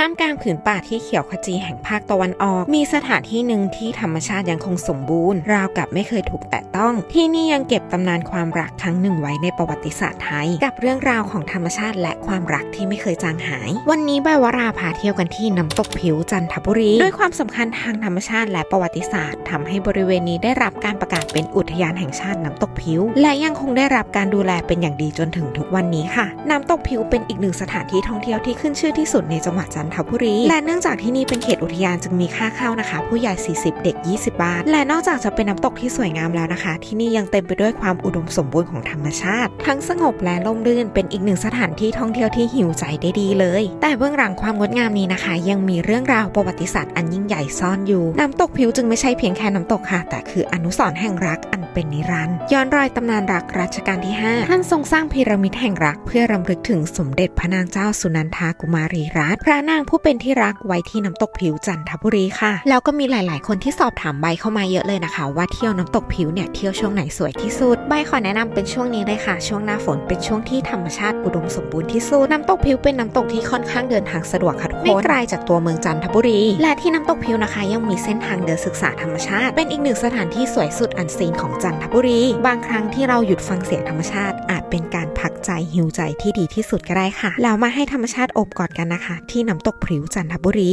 ท่ามกลางผืนป่าที่เขียวขจีแห่งภาคตะวันออก มีสถานที่หนึ่งที่ธรรมชาติยังคงสมบูรณ์ ราวกับไม่เคยถูกแตะต้อง ที่นี่ยังเก็บตำนานความรักครั้งหนึ่งไว้ในประวัติศาสตร์ไทย กับเรื่องราวของธรรมชาติและความรักที่ไม่เคยจางหาย วันนี้ใบวราพาเที่ยวกันที่น้ำตกผิวจันทบุรี ด้วยความสำคัญทางธรรมชาติและประวัติศาสตร์ทำให้บริเวณนี้ได้รับการประกาศเป็นอุท ยานแห่งชาติน้ำตกผิว และยังคงได้รับการดูแลเป็นอย่างดีจนถึงทุกวันนี้ค่ะ น้ำตกผิวเป็นอีกหนึ่งสถานที่ท่องเที่ยวที่ขึ้นชื่อที่สุดในจังหวัดจันทบุรี และเนื่องจากที่นี่เป็นเขตอุทยานจึงมีค่าเข้านะคะ ผู้ใหญ่ 40 เด็ก 20 บาท และนอกจากจะเป็นน้ำตกที่สวยงามแล้วนะคะ ที่นี่ยังเต็มไปด้วยความอุดมสมบูรณ์ของธรรมชาติ ทั้งสงบและร่มรื่นเป็นอีกหนึ่งสถานที่ท่องเที่ยวที่หิวใจได้ดีเลย แต่เบื้องหลังความงดงามนี้นะคะ ยังมีเรื่องราวประวัติศาสตร์อันยิ่งใหญ่ซ่อนอยู่ น้ำตกผิวจึงไม่ใช่เพียงแค่น้ำตกค่ะ แต่คืออนุสรณ์แห่งรักอันเป็นนิรันดร์ย้อนรอยตำนานรักรัชกาลที่ 5 ท่านทรงสร้างพีระมิดแห่งรัก เพื่อรำลึกถึงสมเด็จพระนางเจ้าสุนันทากุมารีรัตน์พระนางผู้เป็นที่รักไว้ที่น้ำตกผิวจันทบุรีค่ะ แล้วก็มีหลาย ๆ คนที่สอบถามใบเข้ามาเยอะเลยนะคะ ว่าเที่ยวน้ำตกผิวเนี่ยเที่ยวช่วงไหนสวยที่สุด ใบขอแนะนำเป็นช่วงนี้เลยค่ะ ช่วงหน้าฝนเป็นช่วงที่ธรรมชาติอุดมสมบูรณ์ที่สุดน้ำตกผิวเป็นน้ำตกที่ค่อนข้างเดินทางสะดวกค่ะทุกคนไม่ไกลจากตัวเมืองจันทบุรี และที่น้ำตกผิวนะคะ ยังมีเส้นทางเดินศึกษาธรรมชาติ เป็นอีกหนึ่งสถานที่สวยสุดอันซีนของจันทบุรี บางครั้งที่เราหยุดฟังเสียงธรรมชาติ อาจเป็นการพักใจหิวใจที่ดีที่สุดก็ได้ค่ะ แล้วมาให้ธรรมชาติอบกอดกันนะคะ ที่น้ำตกผิวจันทบุรี